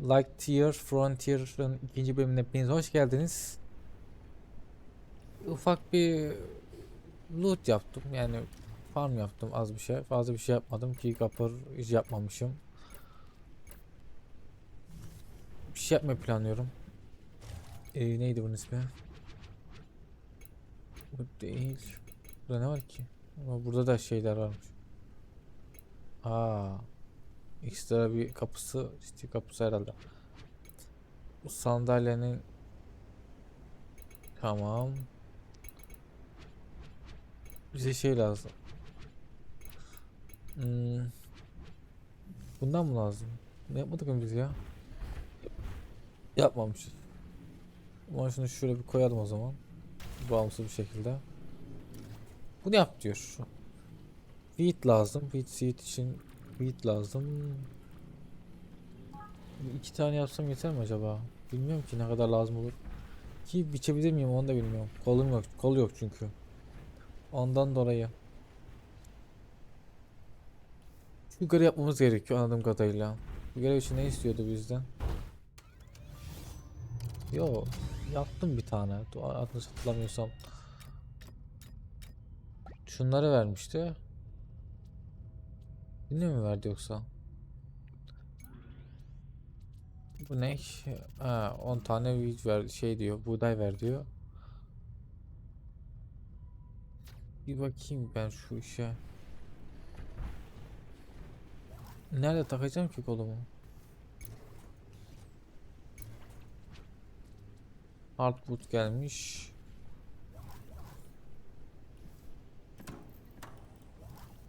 Like Tier Frontier'ın ikinci bölümüne hepiniz hoş geldiniz. Ufak bir loot yaptım yani farm yaptım az bir şey fazla bir şey yapmadım ki kapır hiç yapmamışım. Bir şey yapmayı planlıyorum. Ee, neydi bunun ismi? Bu değil. Burada ne var ki? Ama burada da şeyler varmış. Aa. Ekstra bir kapısı, işte kapısı herhalde. Bu sandalyenin Tamam. Bize şey lazım. Hmm. Bundan mı lazım? Ne yapmadık mı biz ya? Yapmamışız. Ama şunu şöyle bir koyalım o zaman. Bağımsız bir şekilde. Bunu yap diyor. Wheat lazım. Wheat seed için wheat lazım. İki tane yapsam yeter mi acaba? Bilmiyorum ki ne kadar lazım olur. Ki biçebilir miyim onu da bilmiyorum. Kolum yok. Kol yok çünkü. Ondan dolayı. Şu görev yapmamız gerekiyor anladığım kadarıyla. Bu görev için ne istiyordu bizden? Yo yaptım bir tane. Adını hatırlamıyorsam. Şunları vermişti. Yine mi verdi yoksa? Bu ne? Ha, 10 tane wheat ver şey diyor. Buğday ver diyor. Bir bakayım ben şu işe. Nerede takacağım ki kolumu? Hardwood gelmiş.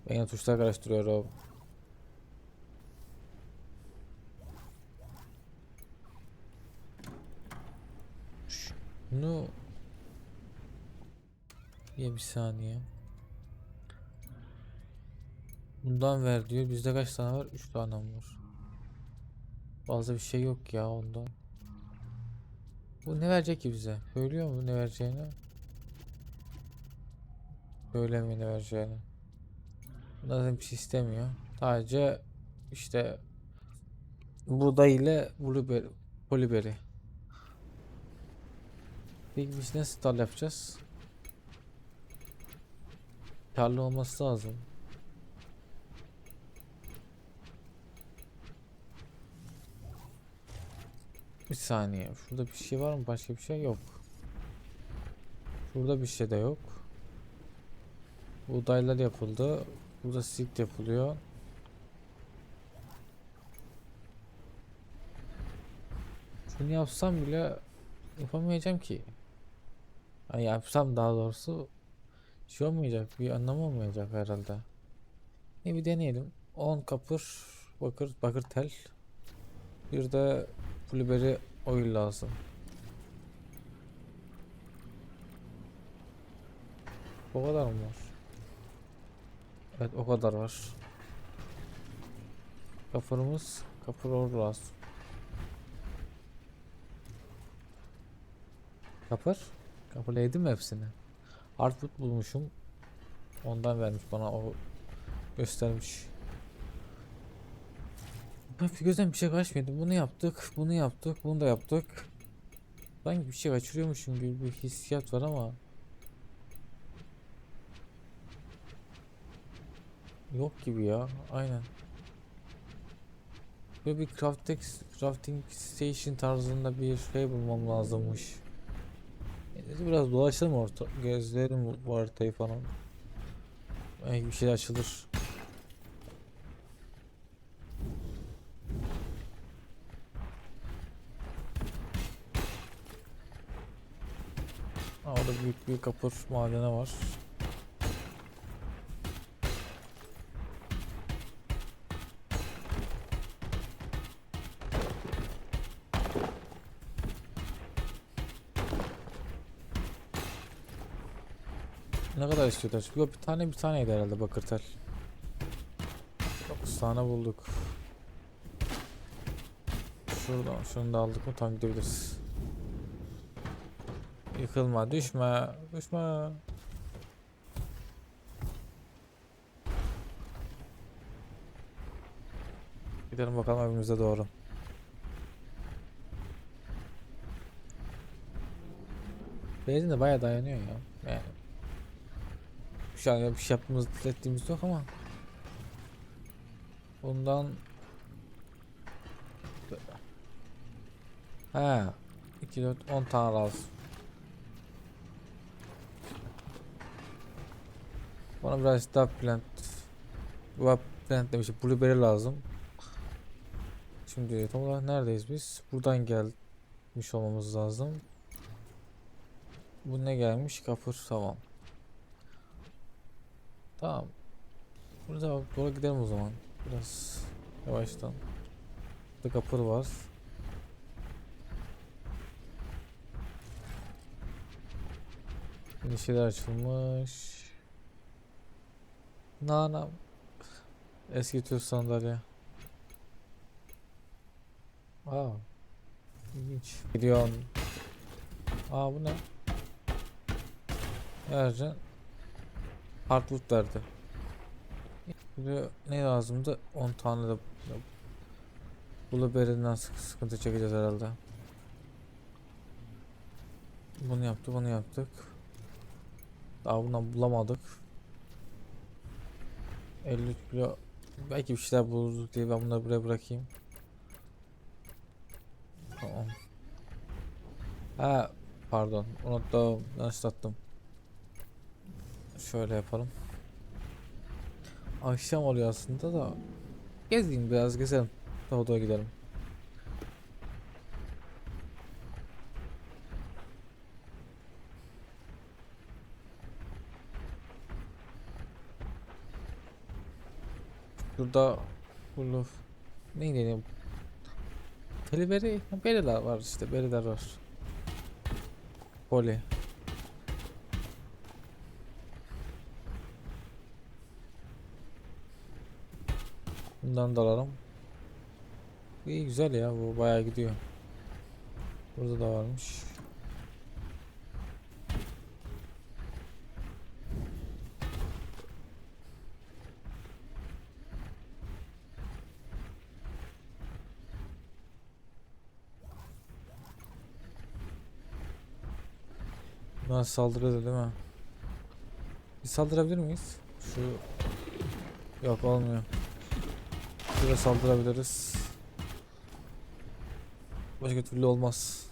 Ben yine tuşlar karıştırıyorum. Şunu bir bir saniye. Bundan ver diyor. Bizde kaç tane var? 3 tane var. Fazla bir şey yok ya ondan. Bu ne verecek ki bize? Söylüyor mu ne vereceğini? Söylemiyor ne vereceğini. Zaten bir şey istemiyor. Sadece işte buğday ile blueberry, poliberry. Peki biz nasıl stall yapacağız? Karlı olması lazım. Bir saniye. Şurada bir şey var mı? Başka bir şey yok. Şurada bir şey de yok. Buğdaylar yapıldı. Burada silk yapılıyor. Şunu yapsam bile yapamayacağım ki. Yani yapsam daha doğrusu şey olmayacak. Bir anlamı olmayacak herhalde. Ne bir deneyelim. 10 kapır bakır bakır tel. Bir de blueberry oil lazım. O kadar mı var? Evet o kadar var. Kapırımız kapır ordu lazım. Kapır? Mi hepsini? Hardwood bulmuşum. Ondan vermiş bana o göstermiş. Gözden bir şey kaçmıyordu. Bunu yaptık, bunu yaptık, bunu da yaptık. Sanki bir şey kaçırıyormuşum gibi bir hissiyat var ama Yok gibi ya. Aynen. Böyle bir crafting, crafting station tarzında bir şey bulmam lazımmış. Neyse biraz dolaşalım orta, gezlerim bu, haritayı falan. Belki bir şey açılır. Aa, orada büyük bir kapır madeni var. Ne kadar istiyorlar? Yok bir tane bir taneydi herhalde bakırtel. 9 tane bulduk. Şuradan şunu da aldık mı tam gidebiliriz. Yıkılma, düşme, düşme. Gidelim bakalım evimize doğru. Benzin de bayağı dayanıyor ya. Yani şu an bir şey yaptığımız ettiğimiz yok ama. Bundan Ha 2 4 10 tane lazım. Bana biraz daha plant Web plant demişim. Blueberry lazım. Şimdi tam olarak neredeyiz biz? Buradan gelmiş olmamız lazım. Bu ne gelmiş? Kapır tamam. Tamam. Burada doğru gidelim o zaman. Biraz yavaştan. Burada kapır var. Yeni şeyler açılmış. Nana. Eski tür sandalye. Aa. İlginç. Gidiyorsun. Aa bu ne? Ayrıca verdi. Bir ne lazımdı? 10 tane de Blueberry'den sık- sıkıntı çekeceğiz herhalde. Bunu yaptı, bunu yaptık. Daha bundan bulamadık. 53 kilo belki bir şeyler buluruz diye ben bunları buraya bırakayım. Tamam. Ha pardon unuttum yanlışlattım. Şöyle yapalım. Akşam oluyor aslında da gezeyim biraz gezelim. Da gidelim. Burada Buluf ne diyeyim? Teliberi, beriler var işte, beriler var. Poli. Bundan da alalım. İyi güzel ya bu bayağı gidiyor. Burada da varmış. Buna saldırıyordu değil mi? Bir saldırabilir miyiz? Şu yok olmuyor. Şuraya saldırabiliriz. Başka türlü olmaz.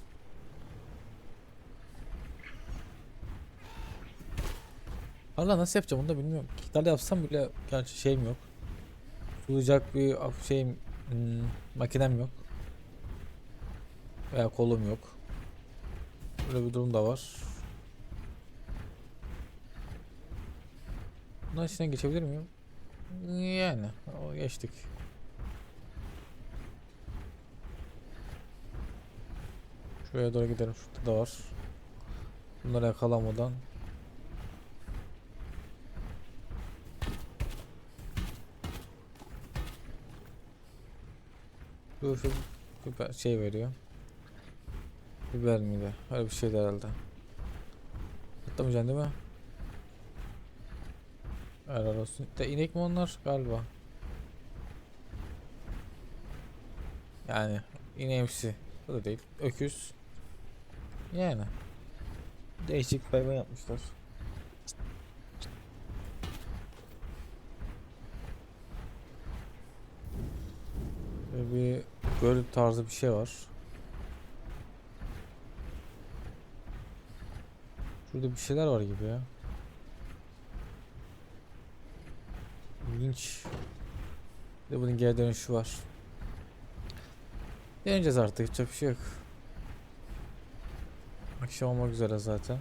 Allah nasıl yapacağım onu da bilmiyorum. Gitarla yapsam bile gerçi şeyim yok. Sulayacak bir şeyim hmm, makinem yok. Veya kolum yok. Böyle bir durum da var. Bundan içinden geçebilir miyim? Yani o geçtik. Şuraya doğru gidelim. Şurada da var. Bunları yakalamadan. Bu şu biber şey veriyor. Biber miydi? Öyle bir şeydi herhalde. Atlamayacaksın değil mi? Helal olsun. De inek mi onlar? Galiba. Yani ineğimsi. Bu da değil. Öküz. Yani. Değişik hayvan yapmışlar. Böyle bir göl tarzı bir şey var. Şurada bir şeyler var gibi ya. İlginç. Bir de bunun geri dönüşü var. Deneyeceğiz artık. Çok bir şey yok. Akşam olmak üzere zaten.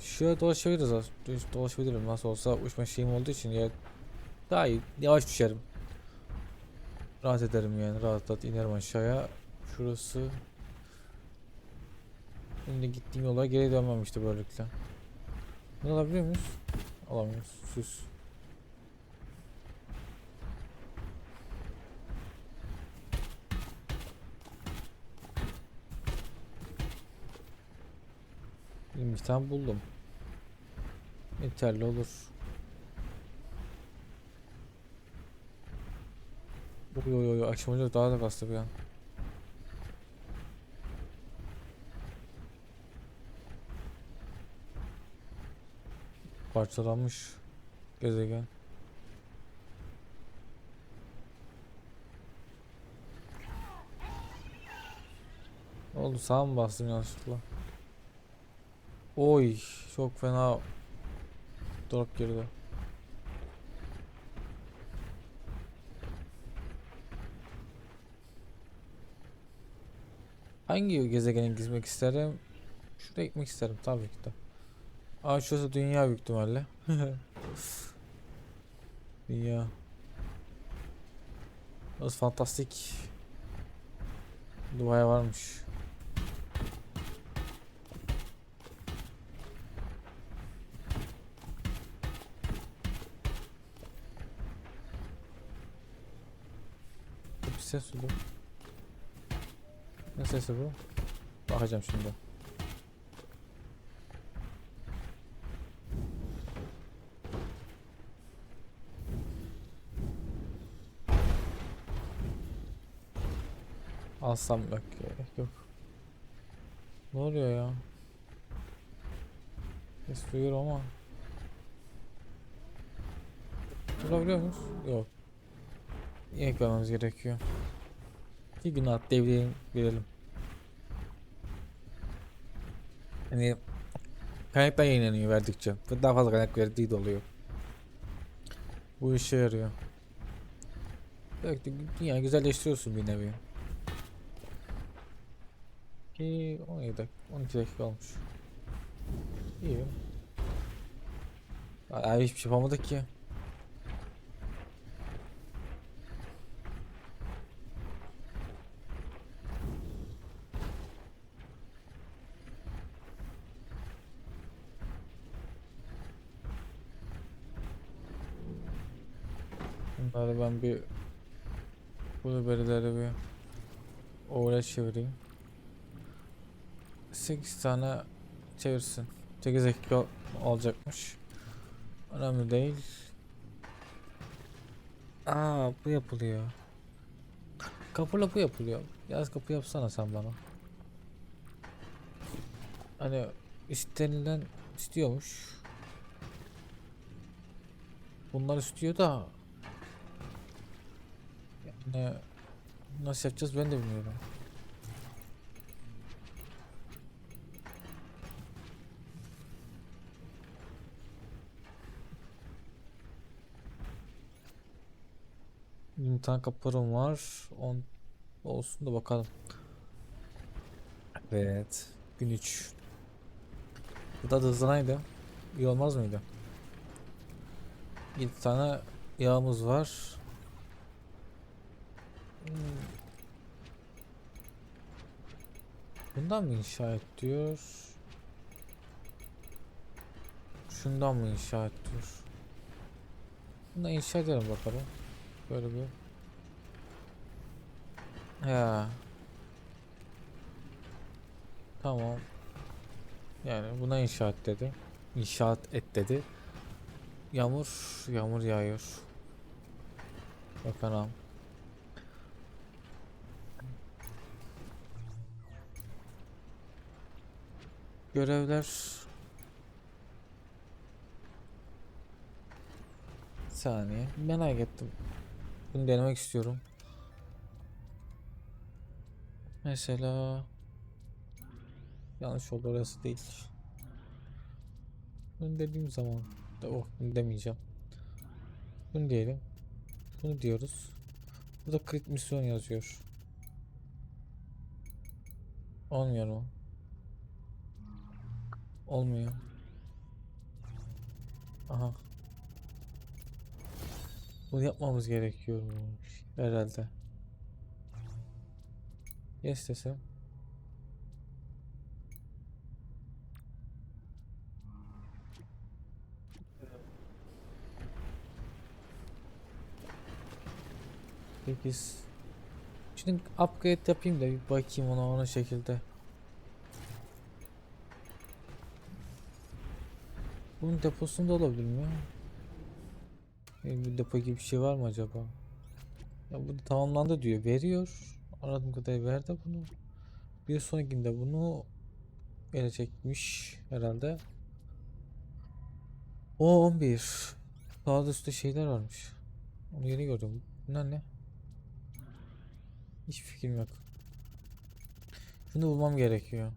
Şöyle dolaşabiliriz aslında. Dolaşabilirim nasıl olsa uçma şeyim olduğu için ya daha iyi. Yavaş düşerim. Rahat ederim yani. Rahat rahat inerim aşağıya. Şurası. Şimdi gittiğim yola geri dönmem işte böylelikle. Bunu alabiliyor muyuz? Alamıyoruz. Süs. Bir tane buldum. Yeterli olur. Oy oy oy akşam olunca daha da kastı bir an. parçalanmış gezegen. Oldu sağa mı bastım yanlışlıkla? Oy çok fena drop girdi. Hangi gezegene gitmek isterim? Şuraya gitmek isterim tabii ki de. Aa şurası dünya büyük ihtimalle. dünya. Burası fantastik. Duaya varmış. Bir ses duydu. Ne sesi bu? Bakacağım şimdi. Alsam yok gerek yok. Ne oluyor ya? Ses duyuyorum ama. Durabiliyor muyuz? Yok. Vermemiz gerekiyor. Bir gün atlayabilirim bilelim. Hani kaynaklar yayınlanıyor verdikçe. Ve daha fazla kaynak verdiği de oluyor. Bu işe yarıyor. Evet, dünya güzelleştiriyorsun bir nevi. Ki 17 dakika, 12 dakika olmuş. İyi. Abi hiçbir şey yapamadık ki. Ben bir blueberry'leri bir oraya çevireyim. 8 tane çevirsin. 8 dakika olacakmış. Önemli değil. Aa bu yapılıyor. Kapıyla bu yapılıyor. Yaz kapı yapsana sen bana. Hani istenilen istiyormuş. Bunlar istiyor da yani nasıl yapacağız ben de bilmiyorum. Bir tane kapılarım var. 10 olsun da bakalım. Evet. Gün 3. Bu da hızlanaydı. İyi olmaz mıydı? 7 tane yağımız var. Bundan mı inşa et diyor? Şundan mı inşa et diyor? Bundan inşa edelim bakalım. Böyle bir. Ya. Tamam. Yani buna inşaat dedi. İnşaat et dedi. Yağmur, yağmur yağıyor. Bakalım. Görevler. Bir saniye. Merak ettim. Bunu denemek istiyorum. Mesela yanlış oldu orası değil. Bunu dediğim zaman da oh bunu demeyeceğim. Bunu diyelim. Bunu diyoruz. Burada crit misyon yazıyor. Olmuyor mu? Olmuyor. Aha. Bunu yapmamız gerekiyormuş herhalde. Yes desem. Sekiz. Şimdi upgrade yapayım da bir bakayım ona ona şekilde. Bunun deposunda olabilir mi? Benim bir depo gibi bir şey var mı acaba? Ya bu tamamlandı diyor. Veriyor. Aradığım kadar ver de bunu. Bir sonrakinde bunu verecekmiş herhalde. O 11. Sağda üstte şeyler varmış. Onu yeni gördüm. Bunlar ne? Hiç fikrim yok. Şunu bulmam gerekiyor.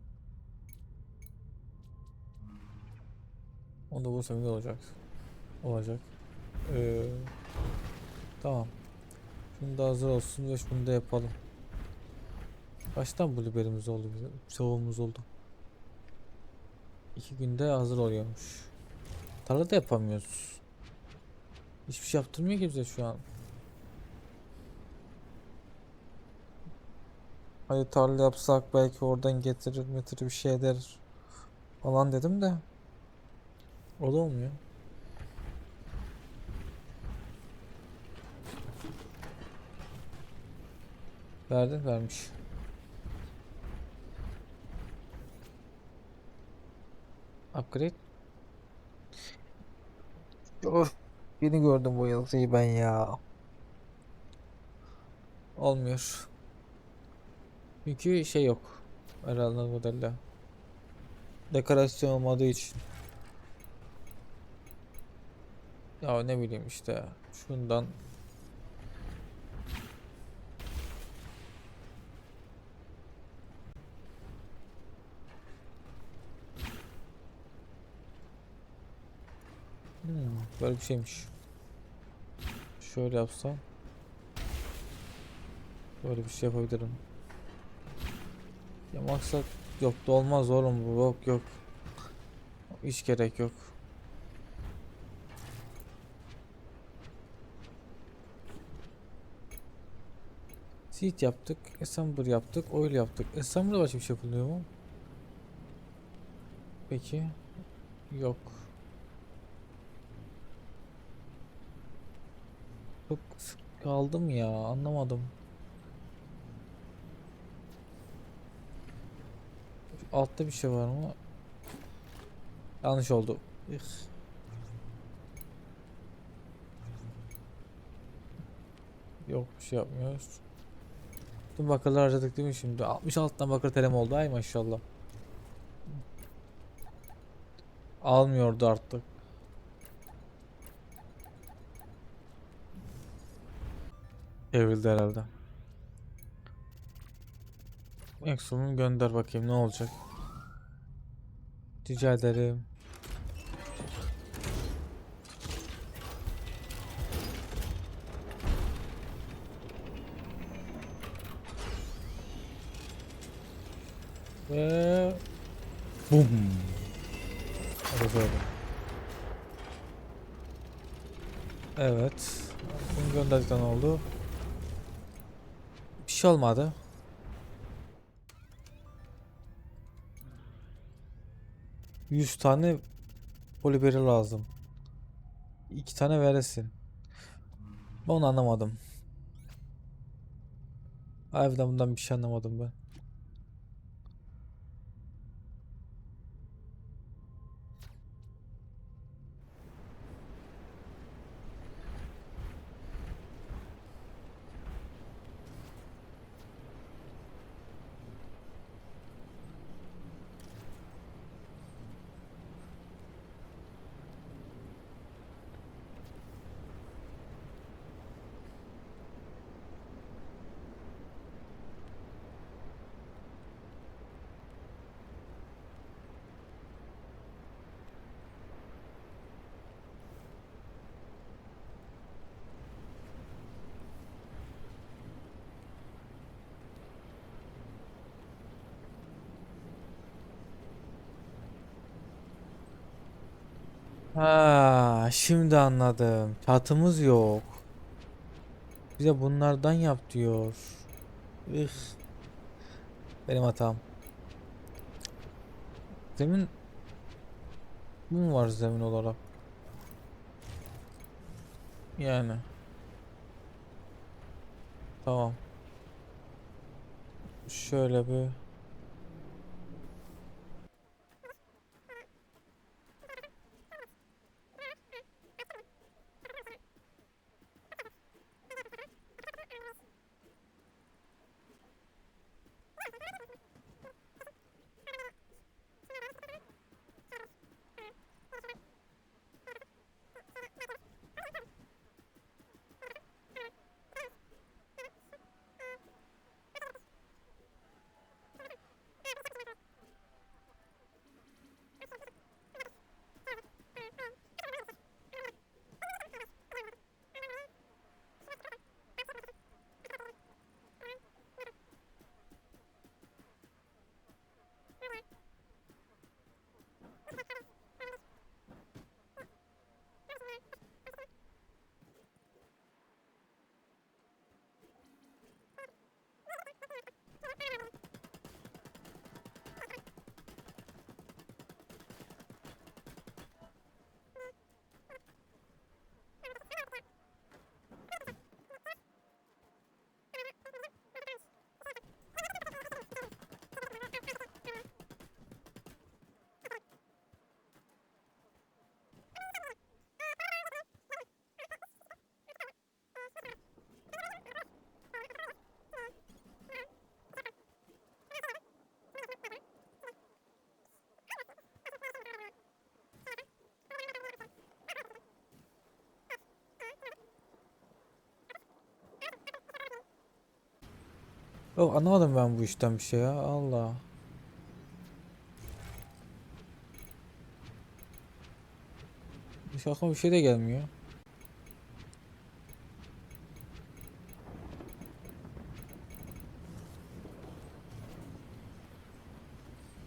Onu da iyi olacak. Olacak. Ee, tamam. Şunu da hazır olsun ve şunu da yapalım. Kaçtan blueberry'miz oldu bizim? Tavuğumuz oldu. İki günde hazır oluyormuş. Tarla da yapamıyoruz. Hiçbir şey yaptırmıyor ki bize şu an. Hadi tarla yapsak belki oradan getirir getirir bir şey eder falan dedim de. O da olmuyor. Verdi vermiş. Upgrade. Of. Yeni gördüm bu yazıyı ben ya. Olmuyor. Çünkü şey yok. Herhalde modelde. Dekorasyon olmadığı için. Ya ne bileyim işte. Şundan Hmm, böyle bir şeymiş. Şöyle yapsam. Böyle bir şey yapabilirim. Ya maksat yok da olmaz oğlum bu yok yok. Hiç gerek yok. Seed yaptık, assembler yaptık, oil yaptık. Assembler başka bir şey yapılıyor mu? Peki. Yok. Çok kaldım ya anlamadım. Altta bir şey var mı? Yanlış oldu. Ih. Yok bir şey yapmıyoruz. Tüm bakırları harcadık değil mi şimdi? 66'dan bakır telem oldu ay maşallah. Almıyordu artık. Evrildi herhalde. Maksimum gönder bakayım ne olacak. Rica ederim. Ve bum. Hadi böyle. Evet. Bunu gönderdikten oldu. Bir şey olmadı. Yüz tane poliberi lazım. İki tane veresin. Ben onu anlamadım. Harbiden bundan bir şey anlamadım ben. Ha, şimdi anladım. Çatımız yok. Bize bunlardan yap diyor. Ih. Benim hatam. Zemin bu mu var zemin olarak? Yani. Tamam. Şöyle bir Yok anlamadım ben bu işten bir şey ya. Allah. Hiç aklıma bir şey de gelmiyor.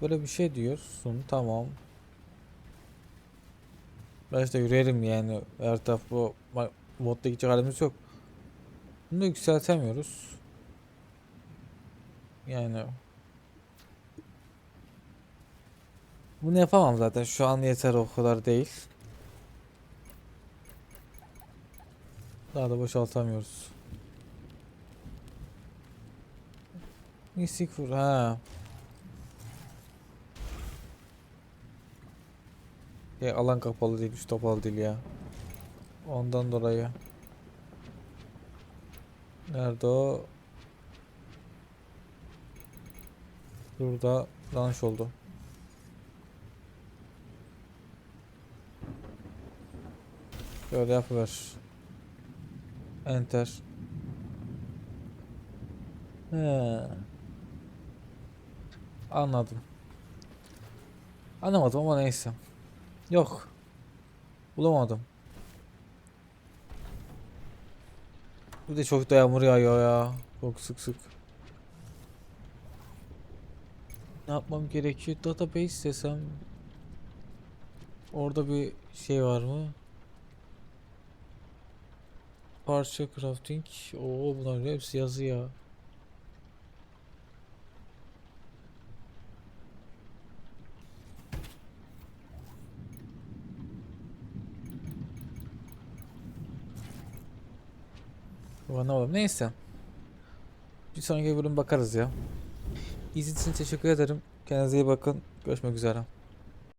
Böyle bir şey diyorsun. Tamam. Ben işte yürüyelim yani. Her taraf bu modda gidecek halimiz yok. Bunu da yükseltemiyoruz. Yani bunu yapamam zaten. Şu an yeter o kadar değil. Daha da boşaltamıyoruz. Mistik vur ha. Ya alan kapalı değil, üst kapalı değil ya. Ondan dolayı. Nerede o? Burada yanlış oldu. Şöyle yapıver. Enter. He. Anladım. Anlamadım ama neyse. Yok. Bulamadım. Bir de çok da yağmur yağıyor ya. Çok sık sık. Ne yapmam gerekiyor? Database desem. Orada bir şey var mı? Parça crafting. Oo bunların hepsi yazı ya. Anlamadım. Neyse. Bir sonraki bölüm bakarız ya. İzlediğiniz için teşekkür ederim. Kendinize iyi bakın. Görüşmek üzere.